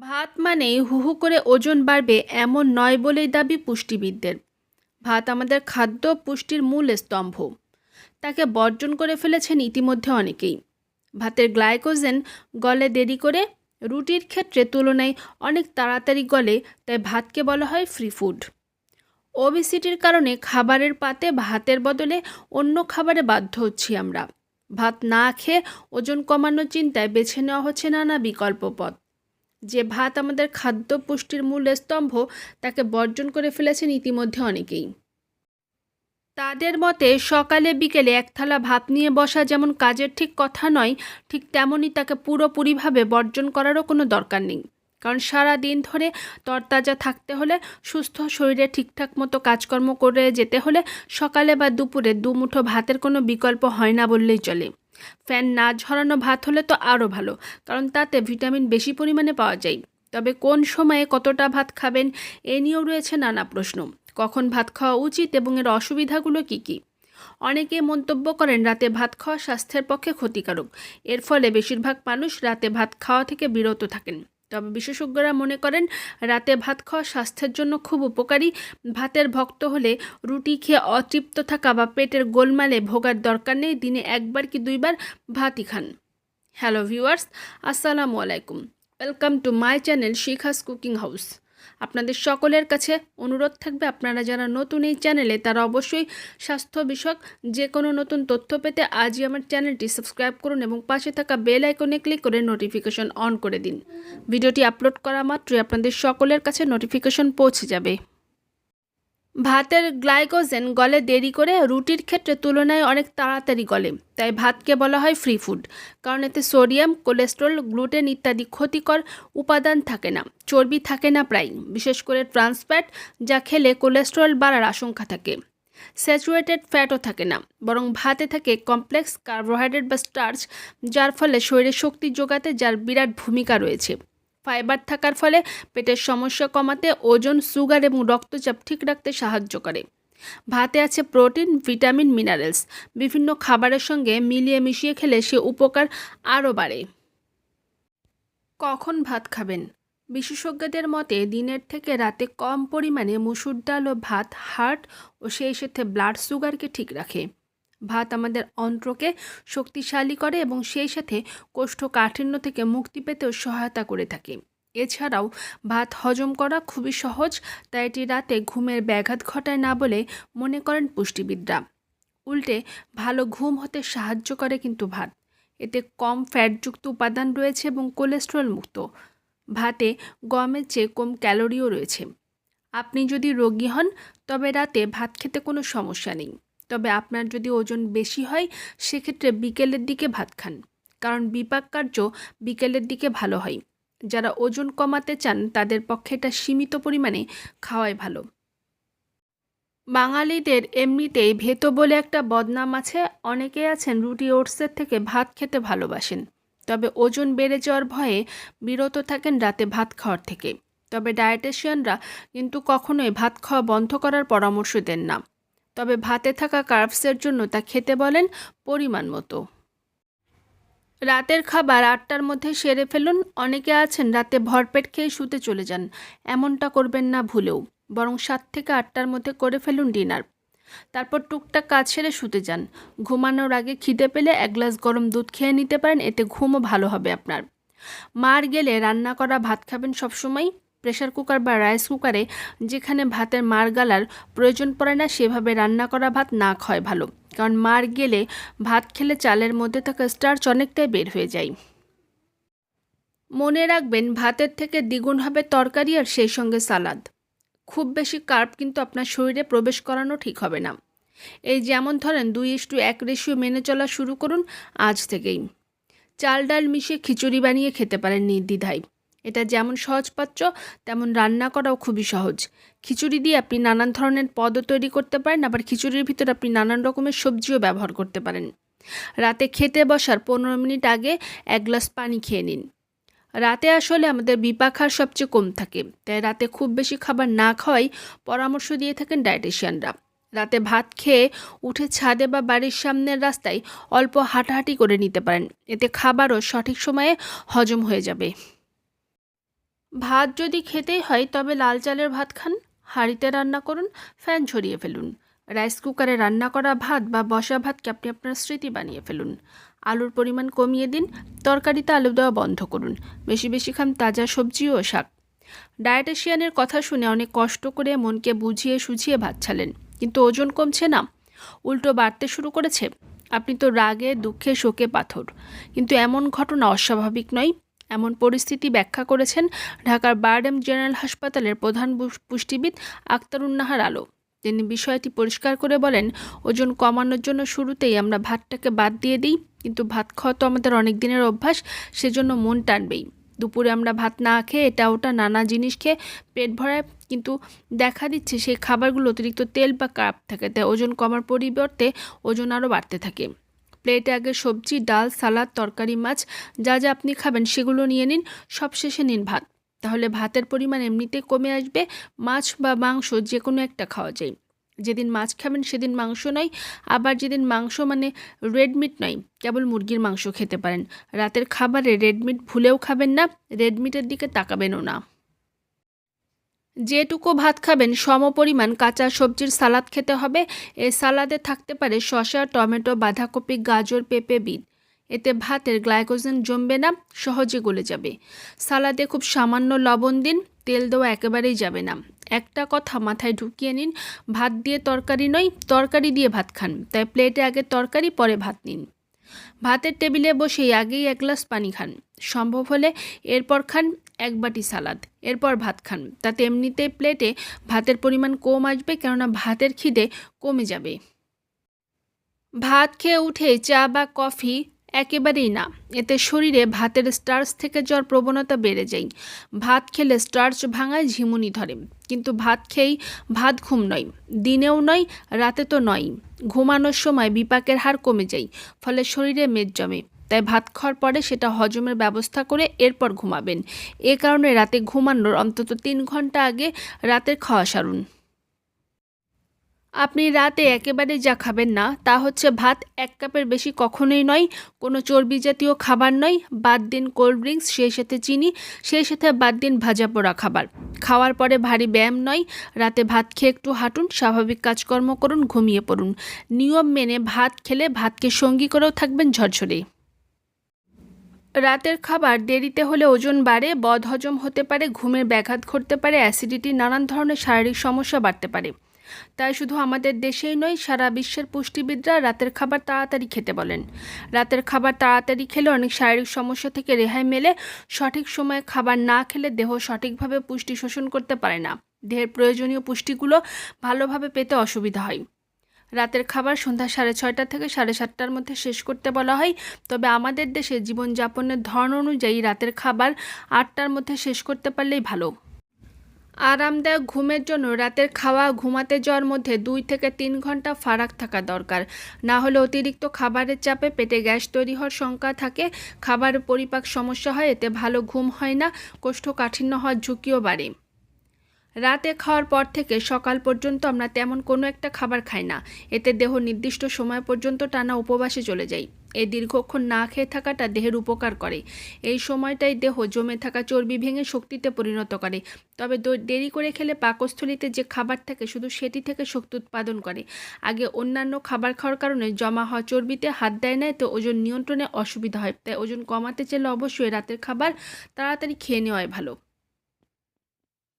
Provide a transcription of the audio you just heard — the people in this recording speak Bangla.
ভাত মানেই হু হু করে ওজন বাড়বে এমন নয় বলেই দাবি পুষ্টিবিদদের। ভাত আমাদের খাদ্য পুষ্টির মূল স্তম্ভ। তাকে বর্জন করে ফেলেছেন ইতিমধ্যে অনেকেই। ভাতের গ্লাইকোজেন গলে দেরি করে রুটির ক্ষেত্রে তুলনায় অনেক তাড়াতাড়ি গলে, তাই ভাতকে বলা হয় ফ্রি ফুড। ওবিসিটির কারণে খাবারের পাতে ভাতের বদলে অন্য খাবারে বাধ্য হচ্ছি আমরা। ভাত না খেয়ে ওজন কমানোর চিন্তায় বেছে নেওয়া হচ্ছে নানা বিকল্প পথ। যে ভাত আমাদের খাদ্য পুষ্টির মূল স্তম্ভ, তাকে বর্জন করে ফেলেছেন ইতিমধ্যে অনেকেই। তাদের মতে, সকালে বিকেলে এক থালা ভাত নিয়ে বসা যেমন কাজের ঠিক কথা নয়, ঠিক তেমনই তাকে পুরোপুরিভাবে বর্জন করারও কোনো দরকার নেই। কারণ সারা দিন ধরে তরতাজা থাকতে হলে, সুস্থ শরীরে ঠিকঠাক মতো কাজকর্ম করে যেতে হলে সকালে বা দুপুরে দুমুঠো ভাতের কোনো বিকল্প হয় না বললেই চলে। ফ্যান না ঝরানো ভাত হলে তো আরও ভালো, কারণ তাতে ভিটামিন বেশি পরিমাণে পাওয়া যায়। তবে কোন সময়ে কতটা ভাত খাবেন এ নিয়েও রয়েছে নানা প্রশ্ন। কখন ভাত খাওয়া উচিত এবং এর অসুবিধাগুলো কী কী? অনেকে মন্তব্য করেন রাতে ভাত খাওয়া স্বাস্থ্যের পক্ষে ক্ষতিকারক। এর ফলে বেশিরভাগ মানুষ রাতে ভাত খাওয়া থেকে বিরত থাকেন। তবে বিশেষজ্ঞরা মনে করেন, রাতে ভাত খাওয়া স্বাস্থ্যের জন্য খুব উপকারী। ভাতের ভক্ত হলে রুটি খেয়ে অতৃপ্ত থাকা বা পেটের গোলমালে ভোগার দরকার নেই। দিনে একবার কি দুইবার ভাতই খান। হ্যালো ভিউয়ার্স, আসসালামু আলাইকুম। Welcome to my channel Shikha's cooking house. আপনাদের সকলের কাছে অনুরোধ থাকবে, আপনারা যারা নতুন এই চ্যানেলে, তারা অবশ্যই স্বাস্থ্য বিষয়ক যে কোনো নতুন তথ্য পেতে আজই আমার চ্যানেলটি সাবস্ক্রাইব করুন এবং পাশে থাকা বেল আইকনে ক্লিক করে নোটিফিকেশন অন করে দিন। ভিডিওটি আপলোড করা মাত্রই আপনাদের সকলের কাছে নোটিফিকেশন পৌঁছে যাবে। ভাতের গ্লাইকোজেন গলে দেরি করে রুটির ক্ষেত্রে তুলনায় অনেক তাড়াতাড়ি গলে, তাই ভাতকে বলা হয় ফ্রি ফুড কারণ এতে সোডিয়াম কোলেস্ট্রল গ্লুটেন ইত্যাদি ক্ষতিকর উপাদান থাকে না, চর্বি থাকে না প্রায়, বিশেষ করে ট্রান্সফ্যাট যা খেলে কোলেস্ট্রল বাড়ার আশঙ্কা থাকে। স্যাচুরেটেড ফ্যাটও থাকে না, বরং ভাতে থাকে কমপ্লেক্স কার্বোহাইড্রেট বা স্টার্চ যার ফলে শরীরে শক্তি যোগাতে যার বিরাট ভূমিকা রয়েছে। ফাইবার থাকার ফলে পেটের সমস্যা কমাতে ওজন, সুগার এবং রক্তচাপ ঠিক রাখতে সাহায্য করে। ভাতে আছে প্রোটিন, ভিটামিন, মিনারেলস। বিভিন্ন খাবারের সঙ্গে মিলিয়ে মিশিয়ে খেলে সে উপকার আরও বাড়ে। কখন ভাত খাবেন? বিশেষজ্ঞদের মতে দিনের থেকে রাতে কম পরিমাণে মুসুর ডাল ও ভাত হার্ট ও সেই সাথে ব্লাড সুগারকে ঠিক রাখে। ভাত আমাদের অন্ত্রকে শক্তিশালী করে এবং সেই সাথে কোষ্ঠকাঠিন্য থেকে মুক্তি পেতেও সহায়তা করে থাকে। এছাড়াও ভাত হজম করা খুবই সহজ, তাই এটি রাতে ঘুমের ব্যাঘাত ঘটায় না বলে মনে করেন পুষ্টিবিদরা। উল্টে ভালো ঘুম হতে সাহায্য করে কিন্তু ভাত। এতে কম ফ্যাটযুক্ত উপাদান রয়েছে এবং কোলেস্ট্রল মুক্ত। ভাতে গমের চেয়ে কম ক্যালোরিও রয়েছে। আপনি যদি রোগী হন, তবে রাতে ভাত খেতে কোনো সমস্যা নেই। তবে আপনার যদি ওজন বেশি হয়, সেক্ষেত্রে বিকেলের দিকে ভাত খান। কারণ বিপাক কার্য বিকেলের দিকে ভালো হয়। যারা ওজন কমাতে চান, তাদের পক্ষে এটা সীমিত পরিমাণে খাওয়াই ভালো। বাঙালিদের এমনিতেই ভেতো বলে একটা বদনাম আছে। অনেকে আছেন রুটি ওটসের থেকে ভাত খেতে ভালোবাসেন। তবে ওজন বেড়ে যাওয়ার ভয়ে বিরত থাকেন রাতে ভাত খাওয়ার থেকে। তবে ডায়েটেশিয়ানরা কিন্তু কখনোই ভাত খাওয়া বন্ধ করার পরামর্শ দেন না। তবে ভাতে থাকা কার্বসের জন্য তা খেতে বলেন পরিমাণ মতো। রাতের খাবার আটটার মধ্যে সেরে ফেলুন। অনেকে আছেন রাতে ভরপেট খেয়ে শুতে চলে যান। এমনটা করবেন না ভুলেও। বরং সাত থেকে আটটার মধ্যে করে ফেলুন ডিনার। তারপর টুকটাক কাজ সেরে শুতে যান। ঘুমানোর আগে খিদে পেলে এক গ্লাস গরম দুধ খেয়ে নিতে পারেন, এতে ঘুমও ভালো হবে আপনার। মার গেলে রান্না করা ভাত খাবেন সবসময় প্রেশার কুকার বা রাইস কুকারে যেখানে ভাতের মার গালার প্রয়োজন পড়ে না, সেভাবে রান্না করা ভাত না খাওয়াই ভালো। কারণ মার গেলে ভাত খেলে চালের মধ্যে থাকা স্টার্চ অনেকটাই বের হয়ে যায়। মনে রাখবেন, ভাতের থেকে দ্বিগুণ হবে তরকারি আর সেই সঙ্গে সালাদ। খুব বেশি কার্ব কিন্তু আপনার শরীরে প্রবেশ করানো ঠিক হবে না। এই যেমন ধরেন, দুই ইস্টু এক রেশিও মেনে চলা শুরু করুন আজ থেকেই। চাল ডাল মিশিয়ে খিচুড়ি বানিয়ে খেতে পারেন নির্দ্বিধায়। এটা যেমন সহজপাচ্য তেমন রান্না করাও খুবই সহজ। খিচুড়ি দিয়ে আপনি নানান ধরনের পদও তৈরি করতে পারেন, আবার খিচুড়ির ভিতর আপনি নানান রকমের সবজিও ব্যবহার করতে পারেন। রাতে খেতে বসার পনেরো মিনিট আগে এক গ্লাস পানি খেয়ে নিন। রাতে আসলে আমাদের বিপাখার সবচেয়ে কম থাকে, তাই রাতে খুব বেশি খাবার না খাওয়াই পরামর্শ দিয়ে থাকেন ডায়েটিশিয়ানরা। রাতে ভাত খেয়ে উঠে ছাদে বা বাড়ির সামনের রাস্তায় অল্প হাঁটাহাঁটি করে নিতে পারেন, এতে খাবারও সঠিক সময়ে হজম হয়ে যাবে। ভাত যদি খেতেই হয়, তবে লাল চালের ভাত খান। হাঁড়িতে রান্না করুন, ফ্যান ঝরিয়ে ফেলুন। রাইস কুকারে রান্না করা ভাত বা বসা ভাতকে আপনি আপনার স্মৃতি বানিয়ে ফেলুন। আলুর পরিমাণ কমিয়ে দিন, তরকারিতে আলু দেওয়া বন্ধ করুন। বেশি বেশি খান তাজা সবজি ও শাক। ডায়েটেশিয়ানের কথা শুনে অনেক কষ্ট করে মনকে বুঝিয়ে সুঝিয়ে ভাত ছালেন। কিন্তু ওজন কমছে না। উল্টো বাড়তে শুরু করেছে। আপনি তো রাগে, দুঃখে, শোকে পাথর। কিন্তু এমন ঘটনা অস্বাভাবিক নয় এমন পরিস্থিতি ব্যাখ্যা করেছেন ঢাকার বারডেম জেনারেল হাসপাতালের প্রধান পুষ- পুষ্টিবিদ আক্তারুন্নাহার আলো তিনি বিষয়টি পরিষ্কার করে বলেন, ওজন কমানোর জন্য শুরুতেই আমরা ভাতটাকে বাদ দিয়ে দিই, কিন্তু ভাত খাওয়া তো আমাদের অনেক দিনের অভ্যাস, সেজন্য মন টানবেই। দুপুরে আমরা ভাত না খেয়ে এটা ওটা নানা জিনিস খেয়ে পেট ভরায়, কিন্তু দেখা দিচ্ছে সেই খাবারগুলো অতিরিক্ত তেল বা কাপ থাকে, তাই ওজন কমার পরিবর্তে ওজন আরও বাড়তে থাকে। প্লেটে আগে সবজি, ডাল, সালাদ, তরকারি, মাছ, যা যা আপনি খাবেন সেগুলো নিয়ে নিন, সবশেষে নিন ভাত। তাহলে ভাতের পরিমাণ এমনিতেই কমে আসবে, মাছ বা মাংস যে কোনো একটা খাওয়া যায়। যেদিন মাছ খাবেন সেদিন মাংস নয়, আবার যেদিন মাংস মানে রেড মিট নয়, কেবল মুরগির মাংস খেতে পারেন। রাতের খাবারে রেড মিট ভুলেও খাবেন না, রেড মিটের দিকে তাকাবেনও না। যেটুকু ভাত খাবেন, সম পরিমাণ কাঁচা সবজির সালাদ খেতে হবে। এই সালাদে থাকতে পারে শসা, টমেটো, বাঁধাকপি, গাজর, পেঁপে, বিট। এতে ভাতের গ্লাইকোজেন জমবে না, সহজে গলে যাবে। সালাদে খুব সামান্য লবণ দিন, তেল দেওয়া একেবারেই যাবে না। একটা কথা মাথায় ঢুকিয়ে নিন, ভাত দিয়ে তরকারি নয়, তরকারি দিয়ে ভাত খান। তাই প্লেটে আগে তরকারি, পরে ভাত নিন। ভাতের টেবিলে বসেই আগেই এক গ্লাস পানি খান। সম্ভব হলে এরপর খান এক বাটি সালাদ, এরপর ভাত খান। তাতে এমনিতেই প্লেটে ভাতের পরিমাণ কম আসবে কেননা ভাতের খিদে কমে যাবে। ভাত খেয়ে উঠে চা বা কফি একেবারেই না, এতে শরীরে ভাতের স্টার্চ থেকে জ্বর প্রবণতা বেড়ে যায়। ভাত খেলে স্টার্চ ভাঙায় ঝিমুনি ধরে, কিন্তু ভাত খেয়েই ভাত ঘুম নয়, দিনেও নয়, রাতে তো নয় ঘুমানোর সময় বিপাকের হার কমে যায়, ফলে শরীরে মেদ জমে। তাই ভাত খাওয়ার পরে সেটা হজমের ব্যবস্থা করে এরপর ঘুমাবেন। এ কারণে রাতে ঘুমানোর অন্তত তিন ঘণ্টা আগে রাতের খাওয়া সারুন। আপনি রাতে একেবারে যা খাবেন না, তা হচ্ছে ভাত এক কাপের বেশি কখনোই নয়, কোনো চর্বি জাতীয় খাবার নয়, বাদ দিন কোল্ড ড্রিঙ্কস, সেই সাথে চিনি, সেই সাথে বাদ দিন ভাজা পোড়া খাবার। খাওয়ার পরে ভারী ব্যায়াম নয়, রাতে ভাত খেয়ে একটু হাঁটুন, স্বাভাবিক কাজকর্ম করুন, ঘুমিয়ে পড়ুন। নিয়ম মেনে ভাত খেলে ভাতকে সঙ্গী করেও থাকবেন ঝরঝরে। রাতের খাবার দেরিতে হলে ওজন বাড়ে, বদহজম হতে পারে, ঘুমের ব্যাঘাত ঘটতে পারে, অ্যাসিডিটি, নানান ধরনের শারীরিক সমস্যা বাড়তে পারে। তাই শুধু আমাদের দেশেই নয়, সারা বিশ্বের পুষ্টিবিদরা রাতের খাবার তাড়াতাড়ি খেতে বলেন। রাতের খাবার তাড়াতাড়ি খেলে অনেক শারীরিক সমস্যা থেকে রেহাই মেলে। সঠিক সময়ে খাবার না খেলে দেহ সঠিকভাবে পুষ্টি শোষণ করতে পারে না। দেহের প্রয়োজনীয় পুষ্টিগুলো ভালোভাবে পেতে অসুবিধা হয়। রাতের খাবার সন্ধ্যা সাড়ে ছয়টা থেকে সাড়ে সাতটার মধ্যে শেষ করতে বলা হয়। তবে আমাদের দেশে জীবনযাপনের ধরন অনুযায়ী রাতের খাবার আটটার মধ্যে শেষ করতে পারলেই ভালো। আরামদায়ক ঘুমের জন্য রাতের খাওয়া, ঘুমাতে যাওয়ার মধ্যে দুই থেকে তিন ঘণ্টা ফারাক থাকা দরকার। না হলে অতিরিক্ত খাবারের চাপে পেটে গ্যাস তৈরি হওয়ার শঙ্কা থাকে। খাবারের পরিপাক সমস্যা হয়, এতে ভালো ঘুম হয় না, কোষ্ঠকাঠিন্য হওয়ার ঝুঁকিও বাড়ে। রাতে খাওয়ার পর থেকে সকাল পর্যন্ত আমরা তেমন কোনো একটা খাবার খাই না। এতে দেহ নির্দিষ্ট সময় পর্যন্ত টানা উপবাসে চলে যায়। এই দীর্ঘক্ষণ না খেয়ে থাকাটা দেহের উপকার করে। এই সময়টাই দেহ জমে থাকা চর্বি ভেঙে শক্তিতে পরিণত করে। তবে দেরি করে খেলে পাকস্থলিতে যে খাবার থাকে শুধু সেটি থেকে শক্তি উৎপাদন করে। আগে অন্যান্য খাবার খাওয়ার কারণে জমা হওয়া চর্বিতে হাত দেয় না তো ওজন নিয়ন্ত্রণে অসুবিধা হয়। তাই ওজন কমাতে চাইলে অবশ্যই রাতের খাবার তাড়াতাড়ি খেয়ে নেওয়াই ভালো।